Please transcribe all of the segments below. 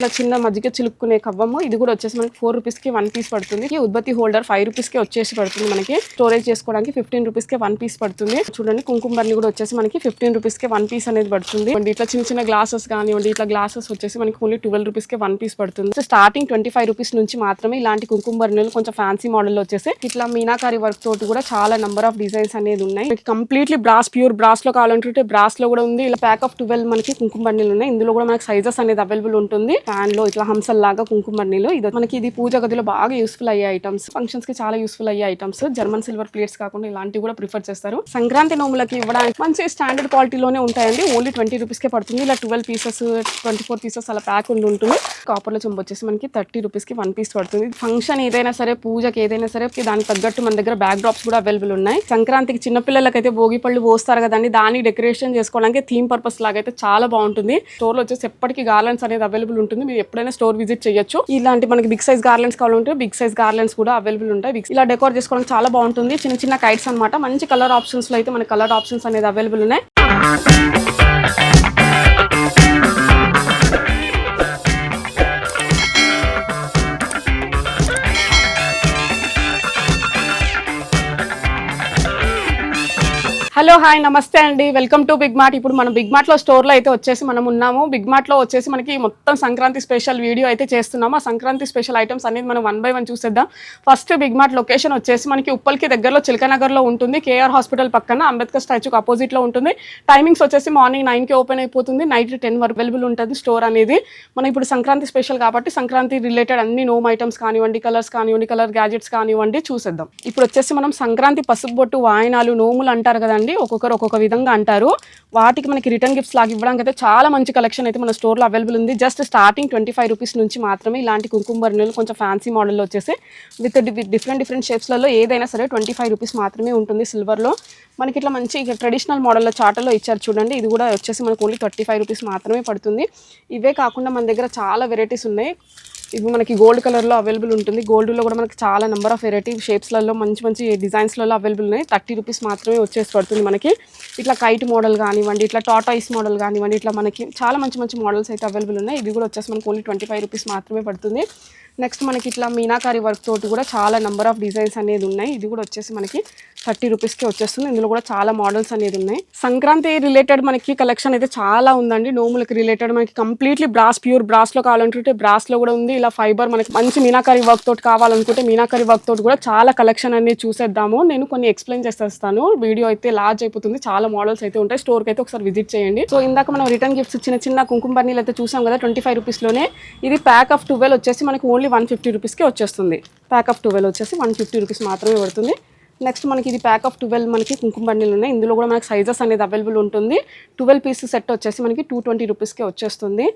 ఇట్లా చిన్న మజ్జిగ చిలుక్కునే కవ్వము. ఇది కూడా వచ్చేసి మనకి ఫోర్ రూపీస్కి వన్ పీస్ పడుతుంది. ఈ ఉత్పత్తి హోల్డర్ ఫైవ్ రూపీస్కి వచ్చేసి పడుతుంది మనకి. స్టోరేజ్ చేసుకోవడానికి ఫిఫ్టీన్ రూపీస్కి వన్ పీస్ పడుతుంది. చూడండి కుంకుమర్ని కూడా వచ్చేసి మనకి ఫిఫ్టీన్ రూపీస్కి వన్ పీస్ అనేది పడుతుంది. ఇట్లా చిన్న చిన్న గ్లాసెస్ కానివ్వండి ఇట్లా గ్లాసెస్ వచ్చేసి మనకి ఓన్లీ ట్వెల్వ్ రూపీస్కి వన్ పీస్ పడుతుంది. So starting twenty five rupees నుంచి మాత్రమే ఇలాంటి కుంకుమర్నీలు కొంచెం ఫ్యాన్సీ మోడల్ వచ్చేసి ఇట్లా మీనాకారి వర్క్ తోటి కూడా చాలా నంబర్ ఆఫ్ డిజైన్స్ అనేది ఉన్నాయి. కంప్లీట్లీ బ్రాస్ ప్యూర్ బ్రాస్లో కావాలంటే బ్రాస్లో కూడా ఉంది. ఇలా ప్యాక్ ఆఫ్ ట్వెల్వ్ మనకి కుంకుమర్నీలు ఉన్నాయి. ఇందులో కూడా మనకి సైజెస్ అనేది అవైలబుల్ ఉంటుంది. ప్యాన్లో ఇట్లా హంసల్ లాగా కుంకుమ ఇది మనకి ఇది పూజ గదిలో బాగా యూస్ఫుల్ అయ్యే ఐటమ్స్. ఫంక్షన్స్కి చాలా యూస్ఫుల్ అయ్యే ఐటమ్స్. జర్మన్ సిల్వర్ ప్లేట్స్ కాకుండా ఇలాంటివి కూడా ప్రిఫర్ చేస్తారు. సంక్రాంతి నోములకి ఇవ్వడానికి మంచి స్టాండర్డ్ క్వాలిటీలోనే ఉంటాయండి. ఓన్లీ ట్వంటీ రూపీస్కే పడుతుంది. ఇలా twelve pieces twenty four pieces అలా ప్యాక్ ఉండి ఉంటుంది. కాపర్లో చెంబు వచ్చేసి మనకి థర్టీ రూపీస్కి వన్ పీస్ పడుతుంది. ఫంక్షన్ ఏదైనా సరే పూజకి ఏదైనా సరే దానికి తగ్గట్టు మన దగ్గర బ్యాక్ డ్రాప్స్ కూడా అవైలబుల్ ఉన్నాయి. సంక్రాంతికి చిన్నపిల్లలకైతే భోగి పళ్ళు పోస్తారు కదండి దాన్ని డెకరేషన్ చేసుకోవడానికి థీమ్ పర్పస్ లాగా అయితే చాలా బాగుంటుంది. స్టోర్లో వచ్చేసి ఎప్పటికీ గార్లెన్స్ అనేది అవైలబుల్ ఉంటుంది. మీరు ఎప్పుడైనా స్టోర్ విజిట్ చేయొచ్చు. ఇలాంటి మనకి బిగ్ సైజ్ గార్లెన్స్ కావాలంటే బిగ్ సైజ్ గార్లెన్స్ కూడా అవైలబుల్ ఉంటాయి. ఇలా డెకోర్ చేసుకోవడానికి చాలా బాగుంటుంది. చిన్న చిన్న కైట్స్ అన్నమాట. మంచి కలర్ ఆప్షన్స్లో అయితే మనకి కలర్ ఆప్షన్స్ అనేది అవైలబుల్ ఉన్నాయి. హలో హాయ్ నమస్తే అండి. Welcome to Big Mart. ఇప్పుడు మనం బిగ్ మార్ట్లో స్టోర్లో అయితే వచ్చేసి మనం ఉన్నాము. బిగ్ మార్ట్లో వచ్చేసి మనకి మొత్తం సంక్రాంతి స్పెషల్ వీడియో అయితే చేస్తున్నాము. ఆ సంక్రాంతి స్పెషల్ ఐటమ్స్ అనేది మనం వన్ బై వన్ చూసేద్దాం. ఫస్ట్ బిగ్ మార్ట్ లొకేషన్ వచ్చేసి మనకి ఉప్పల్కి దగ్గరలో చిలకనగర్లో ఉంటుంది. కేఆర్ హాస్పిటల్ పక్కన అంబేద్కర్ స్టాచ్యూకి అపోజిట్లో ఉంటుంది. టైమింగ్స్ వచ్చేసి మార్నింగ్ నైన్కి ఓపెన్ అయిపోతుంది. నైట్ టెన్ వరకు అవైలబుల్ ఉంటుంది స్టోర్ అనేది. మనం ఇప్పుడు సంక్రాంతి స్పెషల్ కాబట్టి సంక్రాంతి రిలేటెడ్ అన్ని నోమ్ ఐటమ్స్ కానివ్వండి కలర్స్ కానివ్వండి కలర్ గ్యాజెట్స్ కానివ్వండి చూసేద్దాం. ఇప్పుడు వచ్చేసి మనం సంక్రాంతి పసుపు బొట్టు వాయనాలు నోములు అంటారు కదండి. ఒక్కొక్కరు ఒక్కొక్క విధంగా అంటారు. వాటికి మనకి రిటర్న్ గిఫ్ట్స్ లాగా ఇవ్వడానికి అయితే చాలా మంచి కలెక్షన్ అయితే మన స్టోర్లో అవైలబుల్ ఉంది. Just starting twenty five rupees నుంచి మాత్రమే ఇలాంటి కుంకుమ కొంచెం ఫ్యాన్సీ మోడల్లో వచ్చేసి విత్ డిఫరెంట్ డిఫరెంట్ షేప్స్లలో ఏదైనా సరే ట్వంటీ ఫైవ్ రూపీస్ మాత్రమే ఉంటుంది సిల్వర్లో మనకి ఇట్లా మంచి ట్రెడిషనల్ మోడల్లో చాటలో ఇచ్చారు చూడండి. ఇది కూడా వచ్చేసి మనకు ఓన్లీ థర్టీ ఫైవ్ రూపీస్ మాత్రమే పడుతుంది. ఇవే కాకుండా మన దగ్గర చాలా వెరైటీస్ ఉన్నాయి. ఇవి మనకి గోల్డ్ కలర్లో అవైలబుల్ ఉంటుంది. గోల్డ్లో కూడా మనకి చాలా నెంబర్ ఆఫ్ వెరైటీ షేప్స్లలో మంచి మంచి డిజైన్స్లలో అవైలబుల్ ఉన్నాయి. థర్టీ రూపీస్ మాత్రమే వచ్చేసి పడుతుంది మనకి. ఇట్లా కైట్ మోడల్ కానివ్వండి ఇట్లా టాటాయిస్ మోడల్ కానివ్వండి ఇట్లా మనకి చాలా మంచి మంచి మోడల్స్ అయితే అవైలబుల్ ఉన్నాయి. ఇది కూడా వచ్చేసి మనకి ఓన్లీ ట్వంటీ ఫైవ్ రూపీస్ మాత్రమే పడుతుంది. నెక్స్ట్ మనకి ఇట్లా మీనాకారి వర్క్ తోటి కూడా చాలా నెంబర్ ఆఫ్ డిజైన్స్ అనేది ఉన్నాయి. ఇది కూడా వచ్చేసి మనకి థర్టీ రూపీస్కి వచ్చేస్తుంది. ఇందులో కూడా చాలా మోడల్స్ అనేది ఉన్నాయి. సంక్రాంతి రిలేటెడ్ మనకి కలెక్షన్ అయితే చాలా ఉందండి. నోములకి రిలేటెడ్ మనకి కంప్లీట్లీ బ్రాస్ ప్యూర్ బ్రాస్లో కావాలనుకుంటే బ్రాస్లో కూడా ఉంది. ఇలా ఫైబర్ మనకి మంచి మీనాకారి వర్క్ తోటి కావాలనుకుంటే మీనాకారి వర్క్ తోటి కూడా చాలా కలెక్షన్ అనేది చూసేద్దాము. నేను కొన్ని ఎక్స్ప్లెయిన్ చేసేస్తాను. వీడియో అయితే లార్జ్ అయిపోతుంది. చాలా మోడల్స్ అయితే ఉంటాయి. స్టోర్కి అయితే ఒకసారి విజిట్ చేయండి. సో ఇందాక మనం రిటర్న్ గిఫ్ట్స్ చిన్న చిన్న కుంకుమ బర్నీలు అయితే చూసాం కదా ట్వంటీ ఫైవ్ రూపీస్లోనే ఇది ప్యాక్ ఆఫ్ ట్వెల్వ్ వచ్చేసి మనకి ఓన్లీ వన్ ఫిఫ్టీ రూపీస్కి వచ్చేస్తుంది. ప్యాక్ ఆఫ్ ట్వెల్వ్ వచ్చేసి వన్ ఫిఫ్టీ రూపీస్ మాత్రమే పడుతుంది. నెక్స్ట్ మనకి ఇది ప్యాక్ ఆఫ్ ట్వెల్వ్ మనకి కుంకుమ బండిలు ఉన్నాయి. ఇందులో కూడా మనకి సైజెస్ అనేది అవైలబుల్ ఉంటుంది. ట్వెల్వ్ పీస్ సెట్ వచ్చేసి మనకి టూ ట్వంటీ రూపీస్కే వచ్చేస్తుంది.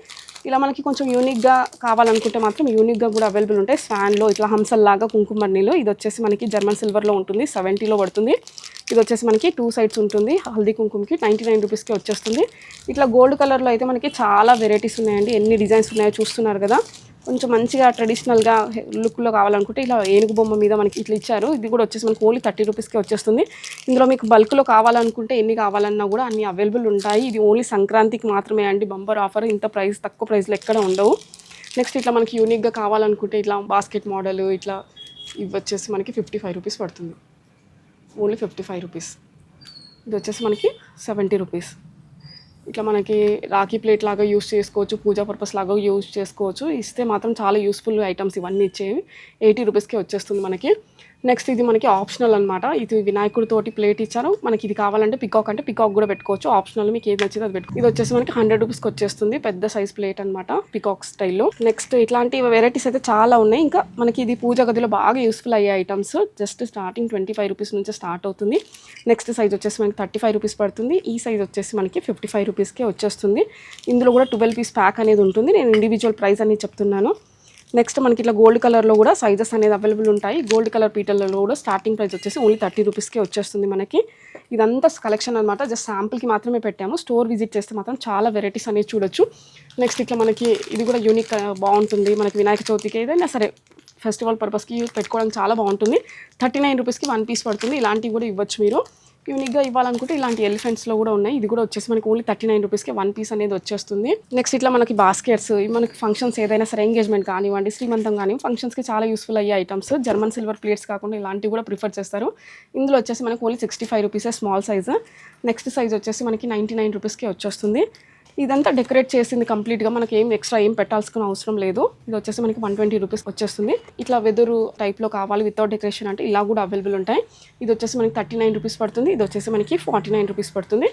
ఇలా మనకి కొంచెం యూనిక్గా కావాలనుకుంటే మాత్రం యూనిక్గా కూడా అవైలబుల్ ఉంటాయి. స్వాన్లో ఇట్లా హంసల్ లాగా కుంకుమ బండిలు. ఇది వచ్చేసి మనకి జర్మన్ సిల్వర్లో ఉంటుంది. సెవెంటీలో పడుతుంది. ఇది వచ్చేసి మనకి టూ సైడ్స్ ఉంటుంది. హల్దీ కుంకుమకి నైంటీ నైన్ రూపీస్కే వచ్చేస్తుంది. ఇట్లా గోల్డ్ కలర్లో అయితే మనకి చాలా వెరైటీస్ ఉన్నాయండి. ఎన్ని డిజైన్స్ ఉన్నాయో చూస్తున్నారు కదా. కొంచెం మంచిగా ట్రెడిషనల్గా లుక్లో కావాలనుకుంటే ఇలా ఏనుగు బొమ్మ మీద మనకి ఇట్లా ఇచ్చారు. ఇది కూడా వచ్చేసి మనకి ఓన్లీ థర్టీ రూపీస్కే వచ్చేస్తుంది. ఇందులో మీకు బల్క్లో కావాలనుకుంటే ఎన్ని కావాలన్నా కూడా అన్ని అవైలబుల్ ఉంటాయి. ఇది ఓన్లీ సంక్రాంతికి మాత్రమే అండి. బంపర్ ఆఫర్ ఇంత ప్రైస్ తక్కువ ప్రైస్లో ఎక్కడ ఉండవు. నెక్స్ట్ ఇట్లా మనకి యూనిక్గా కావాలనుకుంటే ఇట్లా బాస్కెట్ మోడల్ ఇట్లా ఇవి వచ్చేసి మనకి ఫిఫ్టీ ఫైవ్ రూపీస్ పడుతుంది. ఓన్లీ ఫిఫ్టీ ఫైవ్ రూపీస్ ఇది వచ్చేసి మనకి సెవెంటీ రూపీస్ ఇట్లా మనకి రాఖీ ప్లేట్ లాగా యూస్ చేసుకోవచ్చు పూజా పర్పస్ లాగా యూస్ చేసుకోవచ్చు. ఇస్తే మాత్రం చాలా యూస్ఫుల్ ఐటమ్స్ ఇవన్నీ ఇచ్చేవి. ఎయిటీ రూపీస్కే వచ్చేస్తుంది మనకి. నెక్స్ట్ ఇది మనకి ఆప్షనల్ అనమాట ఇది వినాయకుడితోటి ప్లేట్ ఇచ్చారు మనకి ఇది కావాలంటే పికాక్ అంటే పికాక్ కూడా పెట్టుకోవచ్చు. ఆప్షనల్ మీకు ఏది నచ్చిందో అది పెట్టుకో. ఇది వచ్చేసి మనకి హండ్రెడ్ రూపీస్కి వచ్చేస్తుంది. పెద్ద సైజ్ ప్లేట్ అనమాట పికాక్ స్టైల్లో. నెక్స్ట్ ఇట్లాంటి వెరైటీస్ అయితే చాలా ఉన్నాయి. ఇంకా మనకి ఇది పూజ గదిలో బాగా యూస్ఫుల్ అయ్యే items. Just starting twenty five rupees నుంచి స్టార్ట్ అవుతుంది. నెక్స్ట్ సైజ్ వచ్చేసి మనకి థర్టీ ఫైవ్ రూపీస్ పడుతుంది. ఈ సైజ్ వచ్చేసి మనకి ఫిఫ్టీ ఫైవ్ రూపీస్కే వచ్చేస్తుంది. ఇందులో కూడా ట్వెల్వ్ పీస్ ప్యాక్ అనేది ఉంటుంది. నేను ఇండివిజువల్ ప్రైస్ అనేది చెప్తున్నాను. నెక్స్ట్ మనకి ఇట్లా గోల్డ్ కలర్లో కూడా సైజెస్ అనేది అవైలబుల్ ఉంటాయి. గోల్డ్ కలర్ పీటర్లలో కూడా స్టార్టింగ్ ప్రైస్ వచ్చేసి ఓన్లీ థర్టీ రూపీస్కే వచ్చేస్తుంది మనకి. ఇదంతా కలెక్షన్ అనమాట జస్ట్ శాంపుల్కి మాత్రమే పెట్టాము. స్టోర్ విజిట్ చేస్తే మాత్రం చాలా వెరైటీస్ అనేది చూడొచ్చు. నెక్స్ట్ ఇట్లా మనకి ఇది కూడా యూనిక్ uh, బాగుంటుంది. మనకి వినాయక చవితికి ఏదైనా సరే ఫెస్టివల్ పర్పస్కి పెట్టుకోవడానికి చాలా బాగుంటుంది. థర్టీ నైన్ రూపీస్కి వన్ పీస్ పడుతుంది. ఇలాంటివి కూడా ఇవ్వచ్చు మీరు. యూనిక్గా ఇవ్వాలనుకుంటే ఇలాంటి ఎలిఫెంట్స్లో కూడా ఉన్నాయి. ఇది కూడా వచ్చేసి మనకి ఓన్లీ థర్టీ నైన్ రూపీస్కి వన్ పీస్ అనేది వచ్చేస్తుంది. నెక్స్ట్ ఇట్లా మనకి బాస్కెట్స్ మనకి ఫంక్షన్స్ ఏదైనా సరే ఎంగేజ్మెంట్ కానివ్వండి శ్రీమంతం కానీ ఫంక్షన్స్కి చాలా యూస్ఫుల్ అయ్యే ఐటమ్స్ జర్మన్ సిల్వర్ ప్లేట్స్ కాకుండా ఇలాంటివి కూడా ప్రిఫర్ చేస్తారు. ఇందులో వచ్చేసి మనకి ఓన్లీ సిక్స్టీ ఫైవ్ రూపీసే స్మాల్ సైజ్ నెక్స్ట్ సైజ్ వచ్చేసి మనకి నైంటీ నైన్ రూపీస్కి వచ్చేస్తుంది. ఇదంతా డెకరేట్ చేసింది కంప్లీట్గా మనకి ఏం ఎక్స్ట్రా ఏం పెట్టాల్సిన అవసరం లేదు. ఇది వచ్చేసి మనకి వన్ ట్వంటీ రూపీస్ వచ్చేస్తుంది. ఇట్లా వెదురు టైప్లో కావాలి వితౌట్ డెకరేషన్ అంటే ఇలా కూడా అవైలబుల్ ఉంటాయి. ఇది వచ్చేసి మనకి థర్టీ నైన్ రూపీస్ పడుతుంది. ఇది వచ్చేసి మనకి ఫార్టీ నైన్ రూపీస్ పడుతుంది.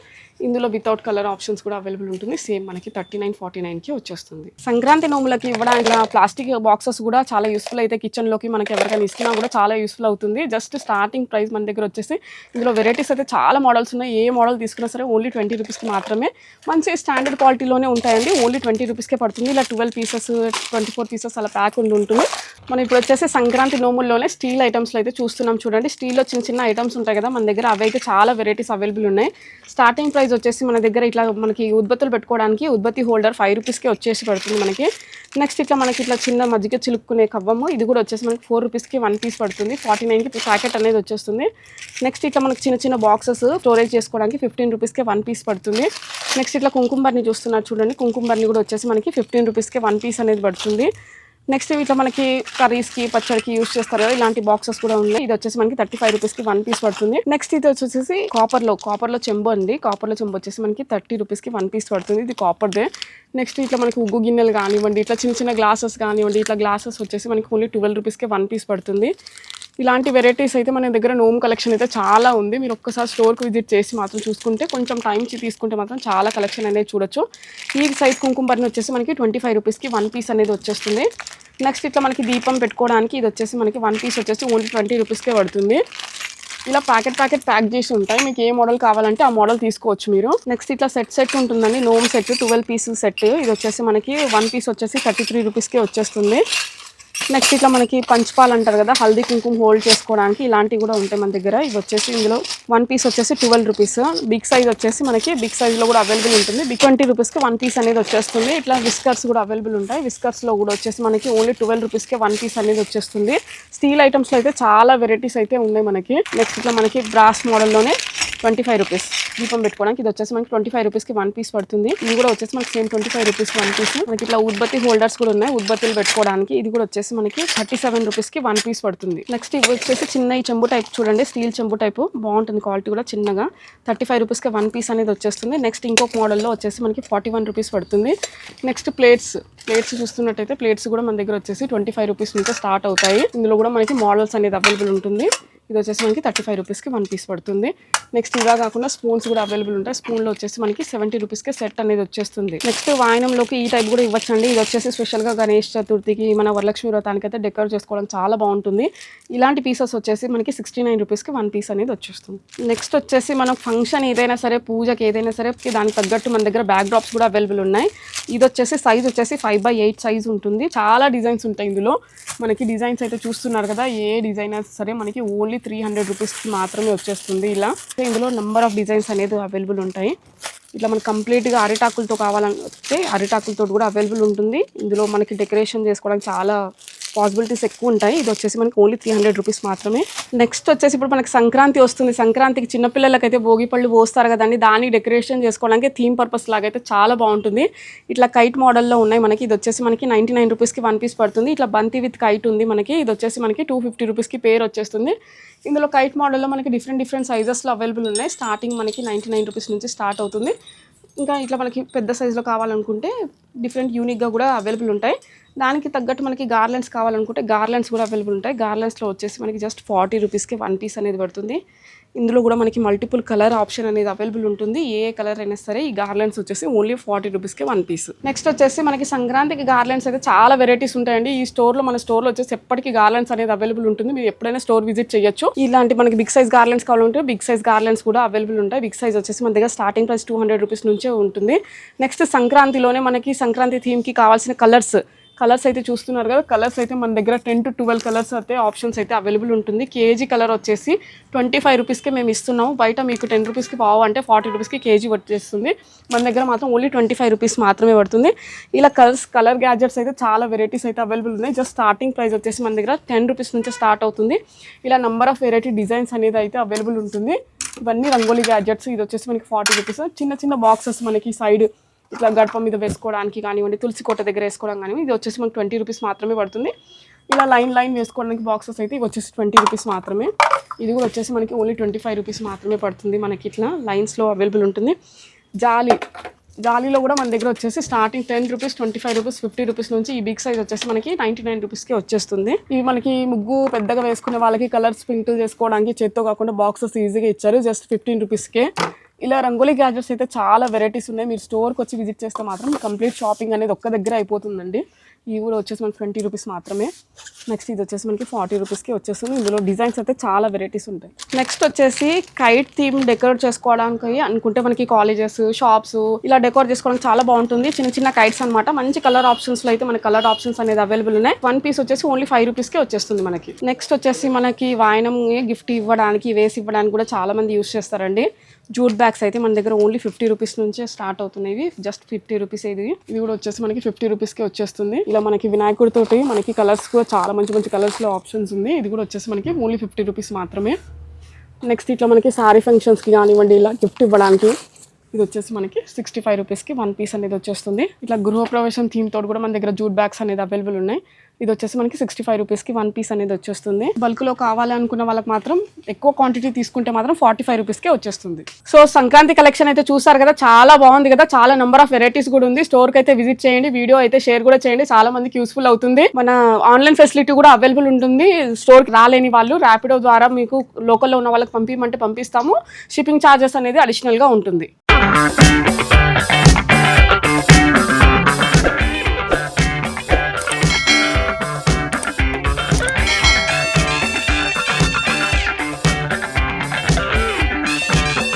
ఇందులో వితౌట్ కలర్ ఆప్షన్స్ కూడా అవైలబుల్ ఉంటుంది. సేమ్ మనకి థర్టీ నైన్ ఫార్టీ నైన్కి వచ్చేస్తుంది. సంక్రాంతి నోములకి ఇవ్వడానికి ప్లాస్టిక్ బాక్సెస్ కూడా చాలా యూస్ఫుల్ అయితే కిచెన్లోకి మనకి ఎవరికైనా ఇస్తున్నా కూడా చాలా యూస్ఫుల్ అవుతుంది. జస్ట్ స్టార్టింగ్ ప్రైస్ మన దగ్గర వచ్చేసి ఇందులో వెరైటీస్ అయితే చాలా మోడల్స్ ఉన్నాయి. ఏ మోడల్ తీసుకున్నా సరే ఓన్లీ ట్వంటీ రూపీస్కి మాత్రమే మంచి స్టాండర్డ్ క్వాలిటీలోనే ఉంటాయండి. ఓన్లీ ట్వంటీ రూపీస్కే పడుతుంది. ఇలా twelve pieces twenty four pieces అలా ప్యాక్ ఉండి ఉంటుంది. మనం ఇప్పుడు వచ్చేసి సంక్రాంతి నోముల్లోనే స్టీల్ ఐటమ్స్లో అయితే చూస్తున్నాం చూడండి. స్టీల్లో చిన్న చిన్న ఐటమ్స్ ఉంటాయి కదా మన దగ్గర అవి అయితే చాలా వెరైటీస్ అవైలబుల్ ఉన్నాయి. స్టార్టింగ్ ప్రైస్ వచ్చేసి మన దగ్గర ఇట్లా మనకి ఉత్పత్తులు పెట్టుకోవడానికి ఉత్పత్తి హోల్డర్ ఫైవ్ రూపీస్కి వచ్చేసి పడుతుంది మనకి. నెక్స్ట్ ఇట్లా మనకి ఇట్లా చిన్న మజ్జిగ చిలుక్కునే కవ్వము ఇది కూడా వచ్చేసి మనకి ఫోర్ రూపీస్కి వన్ పీస్ పడుతుంది. ఫార్టీ నైన్కి ప్యాకెట్ అనేది వచ్చేస్తుంది. నెక్స్ట్ ఇట్లా మనకి చిన్న చిన్న బాక్సెస్ స్టోరేజ్ చేసుకోవడానికి ఫిఫ్టీన్ రూపీస్కే వన్ పీస్ పడుతుంది. నెక్స్ట్ ఇట్లా కుంకుంబర్ని చూస్తున్నారు చూడండి కుంకుమర్ని కూడా వచ్చేసి మనకి ఫిఫ్టీన్ రూపీస్కే వన్ పీస్ అనేది పడుతుంది. నెక్స్ట్ ఇట్లా మనకి కర్రీస్కి పచ్చడికి యూస్ చేస్తారు కదా ఇలాంటి బాక్సెస్ కూడా ఉన్నాయి. ఇది వచ్చేసి మనకి థర్టీ ఫైవ్ రూపీస్కి వన్ పీస్ పడుతుంది. నెక్స్ట్ ఇది వచ్చేసి కాపర్లో కాపర్లో చెంబు అండి. కాపర్లో చెంబు వచ్చేసి మనకి థర్టీ రూపీస్కి వన్ పీస్ పడుతుంది. ఇది కాపర్దే నెక్స్ట్ ఇట్లా మనకి ఉగ్గు గిన్నెలు కానివ్వండి ఇట్లా చిన్న చిన్న గ్లాసెస్ కానివ్వండి ఇట్లా గ్లాసెస్ వచ్చేసి మనకి ఓన్లీ ట్వెల్వ్ రూపీస్కి వన్ పీస్ పడుతుంది. ఇలాంటి వెరైటీస్ అయితే మన దగ్గర నోమ్ కలెక్షన్ అయితే చాలా ఉంది. మీరు ఒక్కసారి స్టోర్కి విజిట్ చేసి మాత్రం చూసుకుంటే కొంచెం టైం తీసుకుంటే మాత్రం చాలా కలెక్షన్ అనేది చూడొచ్చు. ఈ సైజ్ కుంకుమ బర్ని వచ్చేసి మనకి ట్వంటీ ఫైవ్ రూపీస్కి వన్ పీస్ అనేది వచ్చేస్తుంది. నెక్స్ట్ ఇట్లా మనకి దీపం పెట్టుకోవడానికి ఇది వచ్చేసి మనకి వన్ పీస్ వచ్చేసి ఓన్లీ ట్వంటీ రూపీస్కే పడుతుంది. ఇలా ప్యాకెట్ ప్యాకెట్ ప్యాక్ చేసి ఉంటాయి. మీకు ఏ మోడల్ కావాలంటే ఆ మోడల్ తీసుకోవచ్చు మీరు. నెక్స్ట్ ఇట్లా సెట్ సెట్ ఉంటుందండి. నోమ్ సెట్ ట్వెల్వ్ పీస్ సెట్. ఇది వచ్చేసి మనకి వన్ పీస్ వచ్చేసి థర్టీ త్రీ రూపీస్కే వచ్చేస్తుంది. నెక్స్ట్ ఇట్లా మనకి పంచపాలు అంటారు కదా హల్దీ కుంకుమ హోల్డ్ చేసుకోవడానికి ఇలాంటివి కూడా ఉంటాయి మన దగ్గర. ఇవి వచ్చేసి ఇందులో వన్ పీస్ వచ్చేసి ట్వెల్వ్ రూపీస్ బిగ్ సైజ్ వచ్చేసి మనకి బిగ్ సైజ్లో కూడా అవైలబుల్ ఉంటుంది. బిగ్ ట్వంటీ రూపీస్కి వన్ పీస్ అనేది వచ్చేస్తుంది. ఇట్లా విస్కర్స్ కూడా అవైలబుల్ ఉంటాయి. విస్కర్స్లో కూడా వచ్చేసి మనకి ఓన్లీ ట్వెల్వ్ రూపీస్కే వన్ పీస్ అనేది వచ్చేస్తుంది. స్టీల్ ఐటమ్స్లో అయితే చాలా వెరైటీస్ అయితే ఉన్నాయి మనకి. నెక్స్ట్ ఇట్లా మనకి బ్రాస్ మోడల్లోనే ట్వంటీ ఫైవ్ రూపీస్ దీపం పెట్టుకోవడానికి. ఇది వచ్చేసి మనకి ట్వంటీ ఫైవ్ రూపీస్కి వన్ పీస్ పడుతుంది. ఇది కూడా వచ్చేసి మనకి same twenty five rupees one piece మనకి ఇట్లా ఉద్బత్తి హోల్డర్స్ కూడా ఉన్నాయి. ఉద్బత్తులు పెట్టుకోవడానికి ఇది కూడా వచ్చేసి మనకి థర్టీ సెవెన్ రూపీస్కి వన్ పీస్ పడుతుంది. నెక్స్ట్ ఇవి వచ్చేసి చిన్న ఈ చెంబు టైప్ చూడండి. స్టీల్ చెంబు టైపు బాగుంటుంది క్వాలిటీ కూడా చిన్నగా. థర్టీ ఫైవ్ రూపీస్కి వన్ పీస్ అనేది వచ్చేస్తుంది. నెక్స్ట్ ఇంకొక మోడల్లో వచ్చేసి మనకి ఫార్టీ వన్ రూపీస్ పడుతుంది. నెక్స్ట్ ప్లేట్స్ ప్లేట్స్ చూస్తున్నట్టయితే ప్లేట్స్ కూడా మన దగ్గర వచ్చేసి ట్వంటీ ఫైవ్ రూపీస్ నుంచి స్టార్ట్ అవుతాయి. ఇందులో కూడా మనకి మోడల్స్ అనేది అవైలబుల్ ఉంటుంది. ఇది వచ్చేసి మనకి థర్టీ ఫైవ్ రూపీస్కి వన్ పీస్ పడుతుంది. నెక్స్ట్ ఇలా కాకుండా స్పూన్స్ కూడా అవైలబుల్ ఉంటాయి. స్పూన్లో వచ్చేసి మనకి సెవెంటీ రూపీస్కే సెట్ అనేది వచ్చేస్తుంది. నెక్స్ట్ వాయనంలోకి ఈ టైప్ కూడా ఇవ్వచ్చండి. ఇది వచ్చేసి స్పెషల్గా గణేష్ చతుర్థికి మన వరలక్ష్మి వ్రతానికి అయితే డెకరేట్ చేసుకోవడం చాలా బాగుంటుంది. ఇలాంటి పీసెస్ వచ్చేసి మనకి సిక్స్టీ నైన్ రూపీస్కి వన్ పీస్ అనేది వచ్చేస్తుంది. నెక్స్ట్ వచ్చేసి మనం ఫంక్షన్ ఏదైనా సరే పూజకి ఏదైనా సరే దానికి తగ్గట్టు మన దగ్గర బ్యాక్ డ్రాప్స్ కూడా అవైలబుల్ ఉన్నాయి. ఇది వచ్చేసి సైజ్ వచ్చేసి ఫైవ్ బై ఎయిట్ సైజ్ ఉంటుంది. చాలా డిజైన్స్ ఉంటాయి ఇందులో. మనకి డిజైన్స్ అయితే చూస్తున్నారు కదా ఏ డిజైన్ అయినా సరే మనకి ఓన్లీ త్రీ హండ్రెడ్ రూపీస్కి మాత్రమే వచ్చేస్తుంది ఇలా. ఇందులో నెంబర్ ఆఫ్ డిజైన్స్ అనేది అవైలబుల్ ఉంటాయి. ఇట్లా మనకి కంప్లీట్గా అరిటాకులతో కావాలంటే అరిటాకులతో కూడా అవైలబుల్ ఉంటుంది. ఇందులో మనకి డెకరేషన్ చేసుకోవడానికి చాలా పాసిబిలిటీస్ ఎక్కువ ఉంటాయి ఇది వచ్చేసి మనకి ఓన్లీ త్రీ హండ్రెడ్ రూపీస్ మాత్రమే. నెక్స్ట్ వచ్చేసి ఇప్పుడు మనకి సంక్రాంతి వస్తుంది. సంక్రాంతికి చిన్నపిల్లలకైతే భోగి పళ్ళు పోస్తారు కదండి. దాన్ని డెకరేషన్ చేసుకోవడానికి థీమ్ పర్పస్ లాగా అయితే చాలా బాగుంటుంది. ఇట్లా కైట్ మోడల్లో ఉన్నాయి మనకి. ఇది వచ్చేసి మనకి నైంటీ నైన్ రూపీస్కి వన్ పీస్ పడుతుంది. ఇట్లా బంతి విత్ కైట్ ఉంది మనకి. ఇది వచ్చేసి మనకి టూ ఫిఫ్టీ రూపీస్కి పేరు వచ్చేస్తుంది. ఇందులో కైట్ మోడల్లో మనకి డిఫరెంట్ డిఫరెంట్ సైజెస్లో అవైలబుల్ ఉన్నాయి. స్టార్టింగ్ మనకి నైంటీ నైన్ రూపీస్ నుంచి స్టార్ట్ అవుతుంది. ఇంకా ఇట్లా మనకి పెద్ద సైజులో కావాలనుకుంటే డిఫరెంట్ యూనిక్గా కూడా అవైలబుల్ ఉంటాయి. దానికి తగ్గట్టు మనకి గార్లెన్స్ కావాలనుకుంటే గార్లెన్స్ కూడా అవైలబుల్ ఉంటాయి. గార్లెన్స్లో వచ్చేసి మనకి జస్ట్ ఫార్టీ రూపీస్కి వన్ పీస్ అనేది పడుతుంది. ఇందులో కూడా మనకి మల్టిపుల్ కలర్ ఆప్షన్ అనేది అవైలబుల్ ఉంటుంది. ఏ కలర్ అయినా సరే ఈ గార్లెండ్స్ వచ్చేసి ఓన్లీ ఫార్టీ రూపీస్కి వన్ పీస్ నెక్స్ట్ వచ్చేసి మనకి సంక్రాంతికి గార్లెండ్స్ అయితే చాలా వెరైటీస్ ఉంటాయండి. ఈ స్టోర్లో మన స్టోర్లో వచ్చేసి ఎప్పటికీ గార్లెండ్స్ అనేది అవైలబుల్ ఉంటుంది. మీరు ఎప్పుడైనా స్టోర్ విజిట్ చేయొచ్చు. ఇలాంటి మనకి బిగ్ సైజ్ గార్లెండ్స్ కావాలంటే బిగ్ సైజ్ గార్లెండ్స్ కూడా అవైలబుల్ ఉంటాయి. బిగ్ సైజ్ వచ్చేసి మన దగ్గర starting price two hundred rupees నుంచే ఉంటుంది. నెక్స్ట్ సంక్రాంతిలోనే మనకి సంక్రాంతి థీమ్కి కావాల్సిన కలర్స్ కలర్స్ అయితే చూస్తున్నారు కదా కలర్స్ అయితే మన దగ్గర టెన్ టు ట్వెల్వ్ కలర్స్ అయితే ఆప్షన్స్ అయితే అవైలబుల్ ఉంటుంది. కేజీ కలర్ వచ్చేసి ట్వంటీ ఫైవ్ రూపీస్కి మేము ఇస్తున్నాము. బయట మీకు టెన్ రూపీస్కి పావు అంటే ఫార్టీ రూపీస్కి కేజీ వచ్చేస్తుంది. మన దగ్గర మాత్రం ఓన్లీ ట్వంటీ ఫైవ్ రూపీస్ మాత్రమే పడుతుంది. ఇలా కలర్స్ కలర్ గ్యాజెట్స్ అయితే చాలా వెరైటీస్ అయితే అవైలబుల్ ఉన్నాయి. జస్ట్ స్టార్టింగ్ ప్రైస్ వచ్చేసి మన దగ్గర టెన్ రూపీస్ నుంచి స్టార్ట్ అవుతుంది. ఇలా నంబర్ ఆఫ్ వెరైటీ డిజైన్స్ అనేది అయితే అవైలబుల్ ఉంటుంది. ఇవన్నీ రంగోలీ గ్యాడ్జెట్స్ ఇది వచ్చేసి మనకి ఫార్టీ రూపీస్ చిన్న చిన్న బాక్సెస్ మనకి సైడ్ ఇట్లా గడప మీద వేసుకోవడానికి కానివ్వండి తులసి కోట దగ్గర వేసుకోవడం కానివ్వండి ఇది వచ్చేసి మనకి ట్వంటీ రూపీస్ మాత్రమే పడుతుంది. ఇలా లైన్ లైన్ వేసుకోవడానికి బాక్సెస్ అయితే ఇవి వచ్చేసి ట్వంటీ రూపీస్ మాత్రమే. ఇది కూడా వచ్చేసి మనకి ఓన్లీ ట్వంటీ ఫైవ్ రూపీస్ మాత్రమే పడుతుంది మనకి ఇట్లా లైన్స్లో అవైలబుల్ ఉంటుంది. జాలి జాలీలో కూడా మన దగ్గర వచ్చేసి starting ten rupees twenty five rupees fifty rupees నుంచి ఈ బిగ్ సైజ్ వచ్చేసి మనకి నైంటీ నైన్ రూపీస్కి వచ్చేస్తుంది. ఇవి మనకి ముగ్గు పెద్దగా వేసుకునే వాళ్ళకి కలర్స్ పింక్ చేసుకోవడానికి చేత్తో కాకుండా బాక్సెస్ ఈజీగా ఇచ్చారు. జస్ట్ ఫిఫ్టీన్ రూపీస్కే ఇలా రంగోలీ గ్యాడ్జెట్స్ అయితే చాలా వెరైటీస్ ఉన్నాయి. మీరు స్టోర్కి వచ్చి విజిట్ చేస్తే మాత్రం కంప్లీట్ షాపింగ్ అనేది ఒక్క దగ్గర అయిపోతుందండి. ఇవి కూడా వచ్చేసి మనకి ట్వంటీ రూపీస్ మాత్రమే. నెక్స్ట్ ఇది వచ్చేసి మనకి ఫార్టీ రూపీస్కి వచ్చేస్తుంది. ఇందులో డిజైన్స్ అయితే చాలా వెరైటీస్ ఉంటాయి. నెక్స్ట్ వచ్చేసి కైట్ థీమ్ డెకరేట్ చేసుకోవడానికి అనుకుంటే మనకి కాలేజెస్ షాప్స్ ఇలా డెకరేట్ చేసుకోవడానికి చాలా బాగుంటుంది. చిన్న చిన్న కైట్స్ అన్నమాట. మంచి కలర్ ఆప్షన్స్లో అయితే మనకి కలర్ ఆప్షన్స్ అనేది అవైలబుల్ ఉన్నాయి. వన్ పీస్ వచ్చేసి ఓన్లీ ఫైవ్ రూపీస్కే వచ్చేస్తుంది మనకి. నెక్స్ట్ వచ్చేసి మనకి వాయనం గిఫ్ట్ ఇవ్వడానికి వేసి ఇవ్వడానికి కూడా చాలా మంది యూస్ చేస్తారండి. జూట్ బ్యాగ్స్ అయితే మన దగ్గర ఓన్లీ ఫిఫ్టీ రూపీస్ నుంచే స్టార్ట్ అవుతున్నాయి జస్ట్ ఫిఫ్టీ రూపీస్ ఇది ఇవి కూడా వచ్చేసి మనకి ఫిఫ్టీ రూపీస్కి వచ్చేస్తుంది. ఇలా మనకి వినాయకుడితోటి మనకి కలర్స్ కూడా చాలా మంచి మంచి కలర్స్లో ఆప్షన్స్ ఉంది. ఇది కూడా వచ్చేసి మనకి ఓన్లీ ఫిఫ్టీ రూపీస్ మాత్రమే. నెక్స్ట్ ఇట్లా మనకి సారీ ఫంక్షన్స్కి కానివ్వండి ఇలా గిఫ్ట్ ఇవ్వడానికి ఇది వచ్చేసి మనకి సిక్స్టీ ఫైవ్ రూపీస్కి వన్ పీస్ అనేది వచ్చేస్తుంది. ఇట్లా గృహప్రవేశం థీమ్ తోటి కూడా మన దగ్గర జూట్ బ్యాగ్స్ అనేది అవైలబుల్ ఉన్నాయి. ఇది వచ్చేసి మనకి సిక్స్టీ ఫైవ్ రూపీస్కి వన్ పీస్ అనేది వచ్చేస్తుంది. బల్క్లో కావాలనుకున్న వాళ్ళకి మాత్రం ఎక్కువ క్వాంటిటీ తీసుకుంటే మాత్రం ఫార్టీ ఫైవ్ రూపీస్కే వచ్చేస్తుంది. సో సంక్రాంతి కలెక్షన్ అయితే చూసారు కదా చాలా బాగుంది కదా చాలా నెంబర్ ఆఫ్ వెరైటీస్ కూడా ఉంది. స్టోర్కి అయితే విజిట్ చేయండి వీడియో అయితే షేర్ కూడా చేయండి చాలా మందికి యూస్ఫుల్ అవుతుంది. మన ఆన్లైన్ ఫెసిలిటీ కూడా అవైలబుల్ ఉంటుంది. స్టోర్కి రాలేని వాళ్ళు ర్యాపిడో ద్వారా మీకు లోకల్లో ఉన్న వాళ్ళకి పంపించమంటే పంపిస్తాము. షిప్పింగ్ ఛార్జెస్ అనేది అడిషనల్గా ఉంటుంది.